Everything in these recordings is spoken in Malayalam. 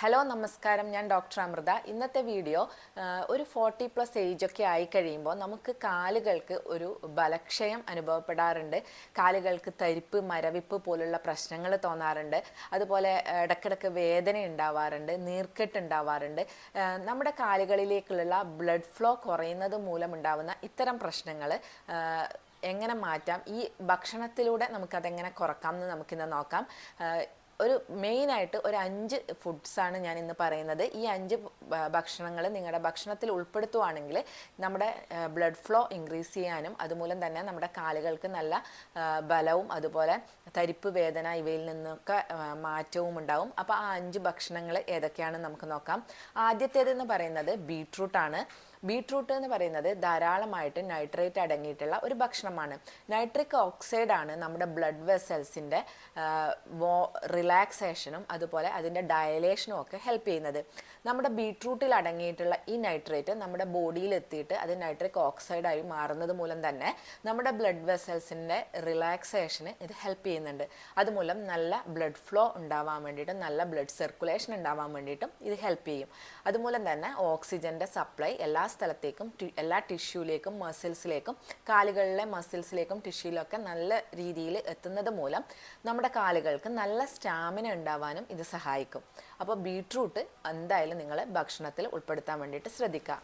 ഹലോ നമസ്കാരം. ഞാൻ ഡോക്ടർ അമൃത. ഇന്നത്തെ വീഡിയോ ഒരു ഫോർട്ടി പ്ലസ് ഏജ് ഒക്കെ ആയി കഴിയുമ്പോൾ നമുക്ക് കാലുകൾക്ക് ഒരു ബലക്ഷയം അനുഭവപ്പെടാറുണ്ട്. കാലുകൾക്ക് തരിപ്പ് മരവിപ്പ് പോലുള്ള പ്രശ്നങ്ങൾ തോന്നാറുണ്ട്. അതുപോലെ ഇടയ്ക്കിടയ്ക്ക് വേദന ഉണ്ടാവാറുണ്ട് നീർക്കെട്ട് ഉണ്ടാവാറുണ്ട്. നമ്മുടെ കാലുകളിലേക്കുള്ള ബ്ലഡ് ഫ്ലോ കുറയുന്നത് മൂലമുണ്ടാവുന്ന ഇത്തരം പ്രശ്നങ്ങൾ എങ്ങനെ മാറ്റാം? ഈ ഭക്ഷണത്തിലൂടെ നമുക്കതെങ്ങനെ കുറക്കാം എന്ന് നമുക്കിന്ന് നോക്കാം. ഒരു മെയിനായിട്ട് ഒരു അഞ്ച് ഫുഡ്സാണ് ഞാൻ ഇന്ന് പറയുന്നത്. ഈ അഞ്ച് ഭക്ഷണങ്ങൾ നിങ്ങളുടെ ഭക്ഷണത്തിൽ ഉൾപ്പെടുത്തുവാണെങ്കിൽ നമ്മുടെ ബ്ലഡ് ഫ്ലോ ഇൻക്രീസ് ചെയ്യാനും അതുമൂലം തന്നെ നമ്മുടെ കാലുകൾക്ക് നല്ല ബലവും അതുപോലെ തരിപ്പ് വേദന ഇവയിൽ നിന്നൊക്കെ മാറ്റവും ഉണ്ടാവും. അപ്പോൾ ആ അഞ്ച് ഭക്ഷണങ്ങൾ ഏതൊക്കെയാണെന്ന് നമുക്ക് നോക്കാം. ആദ്യത്തേതെന്ന് പറയുന്നത് ബീട്രൂട്ടാണ്. ബീട്രൂട്ട് എന്ന് പറയുന്നത് ധാരാളമായിട്ട് നൈട്രേറ്റ് അടങ്ങിയിട്ടുള്ള ഒരു ഭക്ഷണമാണ്. നൈട്രിക് ഓക്സൈഡ് ആണ് നമ്മുടെ ബ്ലഡ് വെസൽസിന്റെ റിലാക്സേഷനും അതുപോലെ അതിന്റെ ഡയലേഷനും ഒക്കെ ഹെൽപ്പ് ചെയ്യുന്നത്. നമ്മുടെ ബീട്രൂട്ടിൽ അടങ്ങിയിട്ടുള്ള ഈ നൈട്രേറ്റ് നമ്മുടെ ബോഡിയിൽ എത്തിയിട്ട് അത് നൈട്രിക് ഓക്സൈഡായി മാറുന്നത് മൂലം തന്നെ നമ്മുടെ ബ്ലഡ് വെസൽസിന്റെ റിലാക്സേഷന് ഇത് ഹെൽപ്പ് ചെയ്യുന്നുണ്ട്. അതുമൂലം നല്ല ബ്ലഡ് ഫ്ലോ ഉണ്ടാവാൻ വേണ്ടിയിട്ടും നല്ല ബ്ലഡ് സർക്കുലേഷൻ ഉണ്ടാവാൻ വേണ്ടിയിട്ടും ഇത് ഹെൽപ്പ് ചെയ്യും. അതുമൂലം തന്നെ ഓക്സിജന്റെ സപ്ലൈ എല്ലാ സ്ഥലത്തേക്കും എല്ലാ ടിഷ്യൂലേക്കും മസിൽസിലേക്കും കാലുകളിലെ മസിൽസിലേക്കും ടിഷ്യൂലൊക്കെ നല്ല രീതിയിൽ എത്തുന്നത് മൂലം നമ്മുടെ കാലുകൾക്ക് നല്ല സ്റ്റാമിന ഉണ്ടാവാനും ഇത് സഹായിക്കും. അപ്പോൾ ബീട്രൂട്ട് എന്തായാലും നിങ്ങൾ ഭക്ഷണത്തിൽ ഉൾപ്പെടുത്താൻ വേണ്ടിയിട്ട് ശ്രദ്ധിക്കുക.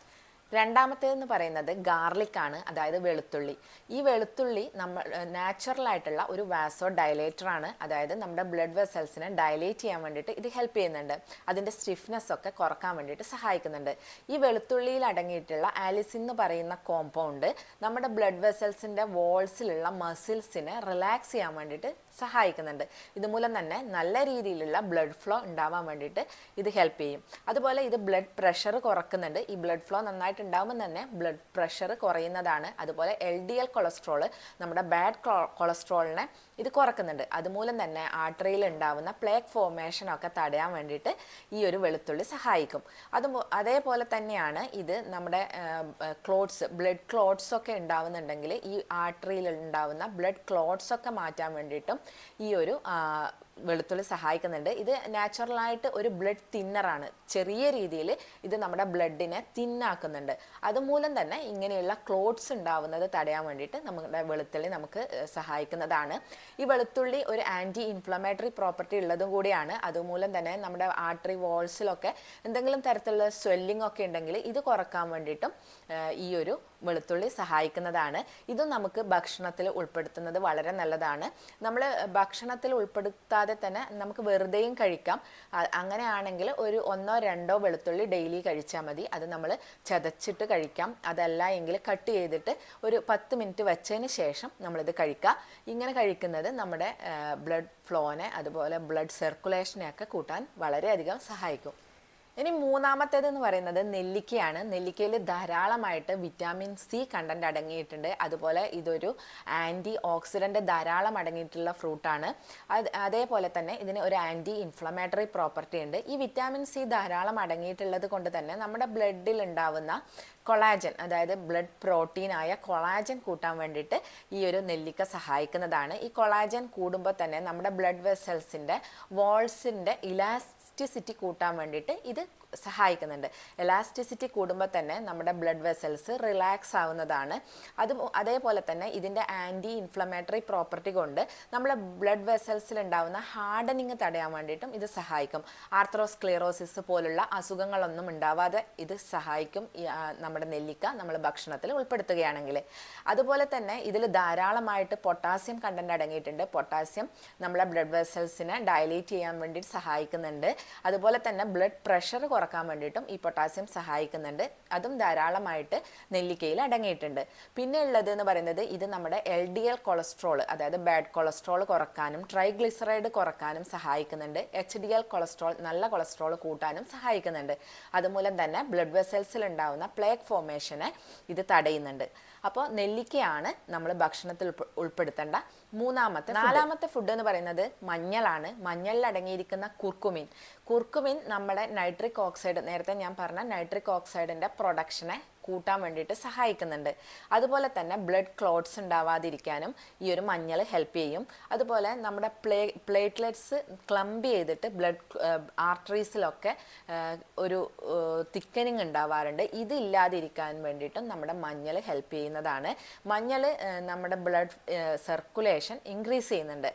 രണ്ടാമത്തേതെന്ന് പറയുന്നത് ഗാർലിക് ആണ് അതായത് വെളുത്തുള്ളി. ഈ വെളുത്തുള്ളി നമ്മൾ നാച്ചുറൽ ആയിട്ടുള്ള ഒരു വാസോ ഡയലേറ്റർ ആണ്. അതായത് നമ്മുടെ ബ്ലഡ് വെസൽസിനെ ഡയലേറ്റ് ചെയ്യാൻ വേണ്ടിയിട്ട് ഇത് ഹെൽപ്പ് ചെയ്യുന്നുണ്ട്. അതിന്റെ സ്റ്റിഫ്നെസ് ഒക്കെ കുറയ്ക്കാൻ വേണ്ടിയിട്ട് സഹായിക്കുന്നുണ്ട്. ഈ വെളുത്തുള്ളിയിൽ അടങ്ങിയിട്ടുള്ള ആലിസിൻ എന്ന് പറയുന്ന കോമ്പൗണ്ട് നമ്മുടെ ബ്ലഡ് വെസൽസിന്റെ വോൾസിലുള്ള മസിൽസിനെ റിലാക്സ് ചെയ്യാൻ വേണ്ടിയിട്ട് സഹായിക്കുന്നുണ്ട്. ഇതുമൂലം തന്നെ നല്ല രീതിയിലുള്ള ബ്ലഡ് ഫ്ലോ ഉണ്ടാവാൻ വേണ്ടിയിട്ട് ഇത് ഹെൽപ്പ് ചെയ്യും. അതുപോലെ ഇത് ബ്ലഡ് പ്രഷർ കുറക്കുന്നുണ്ട്. ഈ ബ്ലഡ് ഫ്ലോ നന്നായിട്ട് ഉണ്ടാകുമ്പോൾ തന്നെ ബ്ലഡ് പ്രഷർ കുറയുന്നതാണ്. അതുപോലെ എൽ ഡി എൽ കൊളസ്ട്രോൾ നമ്മുടെ ബാഡ് കൊളസ്ട്രോളിനെ ഇത് കുറക്കുന്നുണ്ട്. അതുമൂലം തന്നെ ആർട്ടറിയിൽ ഉണ്ടാവുന്ന പ്ലേക്ക് ഫോർമേഷൻ ഒക്കെ തടയാൻ വേണ്ടിയിട്ട് ഈ ഒരു വെളുത്തുള്ളി സഹായിക്കും. അത് അതേപോലെ തന്നെയാണ് ഇത് നമ്മുടെ ക്ലോട്ട്സ് ബ്ലഡ് ക്ലോട്ട്സ് ഒക്കെ ഉണ്ടാവുന്നുണ്ടെങ്കിൽ ഈ ആർട്ടറിയിൽ ഉണ്ടാവുന്ന ബ്ലഡ് ക്ലോട്ട്സ് ഒക്കെ മാറ്റാൻ വേണ്ടിയിട്ടും ഈ ഒരു വെളുത്തുള്ളി സഹായിക്കുന്നുണ്ട്. ഇത് നാച്ചുറലായിട്ട് ഒരു ബ്ലഡ് തിന്നറാണ് ചെറിയ രീതിയിൽ ഇത് നമ്മുടെ ബ്ലഡിനെ തിന്നാക്കുന്നുണ്ട് അതുമൂലം തന്നെ ഇങ്ങനെയുള്ള ക്ലോട്ട്സ് ഉണ്ടാവുന്നത് തടയാൻ വേണ്ടിയിട്ട് നമ്മുടെ വെളുത്തുള്ളി നമുക്ക് സഹായിക്കുന്നതാണ്. ഈ വെളുത്തുള്ളി ഒരു ആന്റി ഇൻഫ്ലമേറ്ററി പ്രോപ്പർട്ടി ഉള്ളതും കൂടിയാണ്. അതുമൂലം തന്നെ നമ്മുടെ ആർട്ടറി വോൾസിലൊക്കെ എന്തെങ്കിലും തരത്തിലുള്ള സ്വെല്ലിംഗ് ഒക്കെ ഉണ്ടെങ്കിൽ ഇത് കുറയ്ക്കാൻ വേണ്ടിയിട്ടും ഈ ഒരു വെളുത്തുള്ളി സഹായിക്കുന്നതാണ്. ഇതും നമുക്ക് ഭക്ഷണത്തിൽ ഉൾപ്പെടുത്തുന്നത് വളരെ നല്ലതാണ്. നമ്മൾ ഭക്ഷണത്തിൽ ഉൾപ്പെടുത്താതെ തന്നെ നമുക്ക് വെറുതെയും കഴിക്കാം. അങ്ങനെയാണെങ്കിൽ ഒരു ഒന്നോ രണ്ടോ വെളുത്തുള്ളി ഡെയിലി കഴിച്ചാൽ മതി. അത് നമ്മൾ ചതച്ചിട്ട് കഴിക്കാം. അതല്ല എങ്കിൽ കട്ട് ചെയ്തിട്ട് ഒരു പത്ത് മിനിറ്റ് വെച്ചതിന് ശേഷം നമ്മളിത് കഴിക്കുക ഇങ്ങനെ കഴിക്കുന്നത് നമ്മുടെ ബ്ലഡ് ഫ്ലോനെ അതുപോലെ ബ്ലഡ് സർക്കുലേഷനെ ഒക്കെ കൂട്ടാൻ വളരെയധികം സഹായിക്കും. ഇനി മൂന്നാമത്തേത് എന്ന് പറയുന്നത് നെല്ലിക്കയാണ്. നെല്ലിക്കയിൽ ധാരാളമായിട്ട് വിറ്റാമിൻ സി കണ്ടന്റ് അടങ്ങിയിട്ടുണ്ട്. അതുപോലെ ഇതൊരു ആന്റി ഓക്സിഡന്റ് ധാരാളം അടങ്ങിയിട്ടുള്ള ഫ്രൂട്ടാണ് അത് അതേപോലെ തന്നെ ഇതിന് ഒരു ആന്റി ഇൻഫ്ലമേറ്ററി പ്രോപ്പർട്ടി ഉണ്ട്. ഈ വിറ്റാമിൻ സി ധാരാളം അടങ്ങിയിട്ടുള്ളത് കൊണ്ട് തന്നെ നമ്മുടെ ബ്ലഡിൽ ഉണ്ടാവുന്ന കൊളാജൻ അതായത് ബ്ലഡ് പ്രോട്ടീൻ ആയ കൊളാജൻ കൂട്ടാൻ വേണ്ടിയിട്ട് ഈ ഒരു നെല്ലിക്ക സഹായിക്കുന്നതാണ്. ഈ കൊളാജൻ കൂടുമ്പോൾ തന്നെ നമ്മുടെ ബ്ലഡ് വെസൽസിന്റെ വാൾസിന്റെ ഇലാസ്റ്റിസിറ്റി കൂട്ടാൻ വേണ്ടിയിട്ട് ഇത് സഹായിക്കുന്നുണ്ട്. എലാസ്റ്റിസിറ്റി കൂടുമ്പോൾ തന്നെ നമ്മുടെ ബ്ലഡ് വെസൽസ് റിലാക്സ് ആവുന്നതാണ്. അത് അതേപോലെ തന്നെ ഇതിന്റെ ആന്റി ഇൻഫ്ലമേറ്ററി പ്രോപ്പർട്ടി കൊണ്ട് നമ്മുടെ ബ്ലഡ് വെസൽസിൽ ഉണ്ടാവുന്ന ഹാർഡനിങ് തടയാൻ വേണ്ടിയിട്ടും ഇത് സഹായിക്കും. ആർത്രോസ്ക്ലിയറോസിസ് പോലുള്ള അസുഖങ്ങളൊന്നും ഉണ്ടാവാതെ ഇത് സഹായിക്കും നമ്മുടെ നെല്ലിക്ക നമ്മൾ ഭക്ഷണത്തിൽ ഉൾപ്പെടുത്തുകയാണെങ്കിൽ. അതുപോലെ തന്നെ ഇതിൽ ധാരാളമായിട്ട് പൊട്ടാസ്യം കണ്ടന്റ് അടങ്ങിയിട്ടുണ്ട്. പൊട്ടാസ്യം നമ്മുടെ ബ്ലഡ് വെസൽസിനെ ഡയലേറ്റ് ചെയ്യാൻ വേണ്ടി സഹായിക്കുന്നുണ്ട്. അതുപോലെ തന്നെ ബ്ലഡ് പ്രഷർ കുറയ്ക്കാൻ വേണ്ടിയിട്ടും ഈ പൊട്ടാസ്യം സഹായിക്കുന്നുണ്ട്. അതും ധാരാളമായിട്ട് നെല്ലിക്കയിൽ അടങ്ങിയിട്ടുണ്ട്. പിന്നെ ഉള്ളത് എന്ന് പറയുന്നത് ഇത് നമ്മുടെ എൽ ഡി എൽ കൊളസ്ട്രോൾ അതായത് ബാഡ് കൊളസ്ട്രോൾ കുറക്കാനും ട്രൈഗ്ലിസറൈഡ് കുറക്കാനും സഹായിക്കുന്നുണ്ട്. എച്ച് ഡി എൽ കൊളസ്ട്രോൾ നല്ല കൊളസ്ട്രോൾ കൂട്ടാനും സഹായിക്കുന്നുണ്ട്. അതുമൂലം തന്നെ ബ്ലഡ് വെസൽസിൽ ഉണ്ടാവുന്ന പ്ലേക്ക് ഫോർമേഷനെ ഇത് തടയുന്നുണ്ട്. അപ്പോൾ നെല്ലിക്കയാണ് നമ്മൾ ഭക്ഷണത്തിൽ ഉൾപ്പെ- ഉൾപ്പെടുത്തേണ്ട. മൂന്നാമത്തെ നാലാമത്തെ ഫുഡ് എന്ന് പറയുന്നത് മഞ്ഞളാണ്. മഞ്ഞളിൽ അടങ്ങിയിരിക്കുന്ന കുർക്കുമിൻ. കുർക്കുമിൻ നമ്മുടെ നൈട്രിക് ഓക്സൈഡ് നേരത്തെ ഞാൻ പറഞ്ഞ നൈട്രിക് ഓക്സൈഡിന്റെ പ്രൊഡക്ഷനെ കൂട്ടാൻ വേണ്ടിയിട്ട് സഹായിക്കുന്നുണ്ട്. അതുപോലെ തന്നെ ബ്ലഡ് ക്ലോട്ട്സ് ഉണ്ടാവാതിരിക്കാനും ഈ ഒരു മഞ്ഞൾ ഹെൽപ്പ് ചെയ്യും. അതുപോലെ നമ്മുടെ പ്ലേ പ്ലേറ്റ്ലെറ്റ്സ് ക്ലംബ് ചെയ്തിട്ട് ബ്ലഡ് ആർട്ടറീസിലൊക്കെ ഒരു തിക്കനിങ് ഉണ്ടാവാറുണ്ട്. ഇതില്ലാതിരിക്കാൻ വേണ്ടിയിട്ടും നമ്മുടെ മഞ്ഞൾ ഹെൽപ്പ് ചെയ്യുന്നതാണ്. മഞ്ഞൾ നമ്മുടെ ബ്ലഡ് സർക്കുലേഷൻ ഇൻക്രീസ് ചെയ്യുന്നുണ്ട്.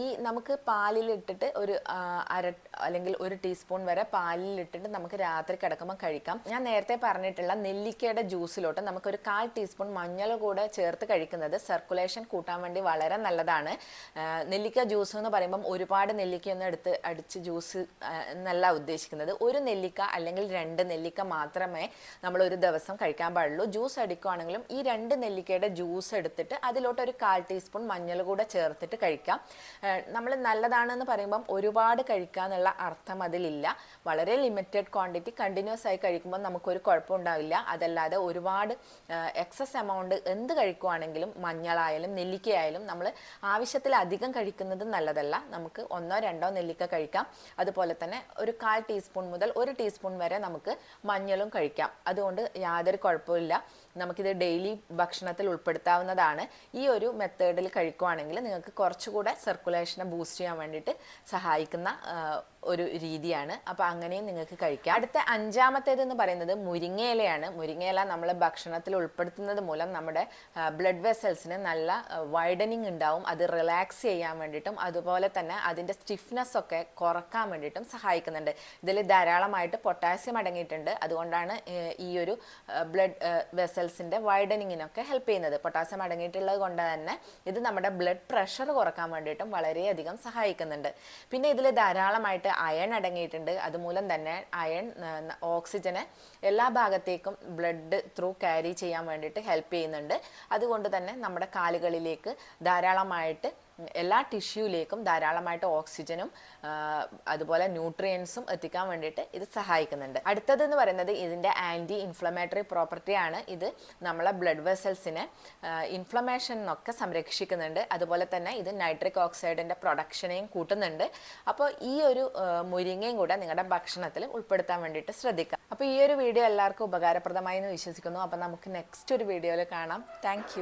ഈ നമുക്ക് പാലിലിട്ടിട്ട് ഒരു അര അല്ലെങ്കിൽ ഒരു ടീസ്പൂൺ വരെ പാലിലിട്ടിട്ട് നമുക്ക് രാത്രി കിടക്കുമ്പോൾ കഴിക്കാം. ഞാൻ നേരത്തെ പറഞ്ഞിട്ടുള്ള നെല്ലിക്കയുടെ ജ്യൂസിലോട്ട് നമുക്കൊരു കാൽ ടീസ്പൂൺ മഞ്ഞൾ കൂടെ ചേർത്ത് കഴിക്കുന്നത് സർക്കുലേഷൻ കൂട്ടാൻ വേണ്ടി വളരെ നല്ലതാണ്. നെല്ലിക്ക ജ്യൂസ് എന്ന് പറയുമ്പം ഒരുപാട് നെല്ലിക്കയൊന്നും എടുത്ത് അടിച്ച് ജ്യൂസ് എന്നല്ല ഉദ്ദേശിക്കുന്നത്. ഒരു നെല്ലിക്ക അല്ലെങ്കിൽ രണ്ട് നെല്ലിക്ക മാത്രമേ നമ്മൾ ഒരു ദിവസം കഴിക്കാൻ പാടുള്ളൂ. ജ്യൂസ് അടിക്കുകയാണെങ്കിലും ഈ രണ്ട് നെല്ലിക്കയുടെ ജ്യൂസ് എടുത്തിട്ട് അതിലോട്ട് ഒരു കാൽ ടീസ്പൂൺ മഞ്ഞൾ കൂടെ ചേർത്തിട്ട് കഴിക്കാം. നമ്മൾ നല്ലതാണെന്ന് പറയുമ്പം ഒരുപാട് കഴിക്കുക എന്നുള്ള അർത്ഥം അതിലില്ല. വളരെ ലിമിറ്റഡ് ക്വാണ്ടിറ്റി കണ്ടിന്യൂസ് ആയി കഴിക്കുമ്പോൾ നമുക്കൊരു കുഴപ്പമുണ്ടാവില്ല. അതല്ലാതെ ഒരുപാട് എക്സസ് എമൗണ്ട് എന്ത് കഴിക്കുവാണെങ്കിലും മഞ്ഞളായാലും നെല്ലിക്കയായാലും നമ്മൾ ആവശ്യത്തിലധികം കഴിക്കുന്നത് നല്ലതല്ല. നമുക്ക് ഒന്നോ രണ്ടോ നെല്ലിക്ക കഴിക്കാം. അതുപോലെ തന്നെ ഒരു കാൽ ടീസ്പൂൺ മുതൽ ഒരു ടീസ്പൂൺ വരെ നമുക്ക് മഞ്ഞളും കഴിക്കാം. അതുകൊണ്ട് യാതൊരു കുഴപ്പമില്ല നമുക്കിത് ഡെയിലി ഭക്ഷണത്തിൽ ഉൾപ്പെടുത്താവുന്നതാണ്. ഈ ഒരു മെത്തേഡിൽ കഴിക്കുവാണെങ്കിൽ നിങ്ങൾക്ക് കുറച്ചുകൂടെ സർക്കുലേഷനെ ബൂസ്റ്റ് ചെയ്യാൻ വേണ്ടിയിട്ട് സഹായിക്കുന്ന ഒരു രീതിയാണ്. അപ്പോൾ അങ്ങനെയും നിങ്ങൾക്ക് കഴിക്കാം. അടുത്ത അഞ്ചാമത്തേത് എന്ന് പറയുന്നത് മുരിങ്ങയിലയാണ്. മുരിങ്ങയില നമ്മൾ ഭക്ഷണത്തിൽ ഉൾപ്പെടുത്തുന്നത് മൂലം നമ്മുടെ ബ്ലഡ് വെസൽസിന് നല്ല വൈഡനിങ് ഉണ്ടാവും. അത് റിലാക്സ് ചെയ്യാൻ വേണ്ടിയിട്ടും അതുപോലെ തന്നെ അതിന്റെ സ്റ്റിഫ്നെസ് ഒക്കെ കുറയ്ക്കാൻ വേണ്ടിയിട്ടും സഹായിക്കുന്നുണ്ട്. ഇതിൽ ധാരാളമായിട്ട് പൊട്ടാസ്യം അടങ്ങിയിട്ടുണ്ട്. അതുകൊണ്ടാണ് ഈ ഒരു ബ്ലഡ് വെസൽസിന്റെ വൈഡനിങ്ങിനൊക്കെ ഹെൽപ്പ് ചെയ്യുന്നത്. പൊട്ടാസ്യം അടങ്ങിയിട്ടുള്ളത് കൊണ്ട് തന്നെ ഇത് നമ്മുടെ ബ്ലഡ് പ്രഷർ കുറയ്ക്കാൻ വേണ്ടിയിട്ടും വളരെയധികം സഹായിക്കുന്നുണ്ട്. പിന്നെ ഇതിൽ ധാരാളമായിട്ട് അയൺ അടങ്ങിയിട്ടുണ്ട്. അതുമൂലം തന്നെ അയൺ ഓക്സിജനെ എല്ലാ ഭാഗത്തേക്കും ബ്ലഡ് ത്രൂ ക്യാരി ചെയ്യാൻ വേണ്ടിയിട്ട് ഹെൽപ്പ് ചെയ്യുന്നുണ്ട്. അതുകൊണ്ട് തന്നെ നമ്മുടെ കാലുകളിലേക്ക് ധാരാളമായിട്ട് എല്ലാ ടിഷ്യൂലേക്കും ധാരാളമായിട്ട് ഓക്സിജനും അതുപോലെ ന്യൂട്രിയൻസും എത്തിക്കാൻ വേണ്ടിയിട്ട് ഇത് സഹായിക്കുന്നുണ്ട്. അടുത്തത് എന്ന് പറയുന്നത് ഇതിന്റെ ആന്റി ഇൻഫ്ലമേറ്ററി പ്രോപ്പർട്ടിയാണ് ഇത് നമ്മളെ ബ്ലഡ് വെസൽസിനെ ഇൻഫ്ലമേഷനൊക്കെ സംരക്ഷിക്കുന്നുണ്ട്. അതുപോലെ തന്നെ ഇത് നൈട്രിക് ഓക്സൈഡിന്റെ പ്രൊഡക്ഷനെയും കൂട്ടുന്നുണ്ട്. അപ്പോൾ ഈ ഒരു മുരിങ്ങയും കൂടെ നിങ്ങളുടെ ഭക്ഷണത്തിൽ ഉൾപ്പെടുത്താൻ വേണ്ടിയിട്ട് ശ്രദ്ധിക്കാം. അപ്പോൾ ഈ ഒരു വീഡിയോ എല്ലാവർക്കും ഉപകാരപ്രദമായി എന്ന് വിശ്വസിക്കുന്നു. അപ്പോൾ നമുക്ക് നെക്സ്റ്റ് ഒരു വീഡിയോയിൽ കാണാം. താങ്ക്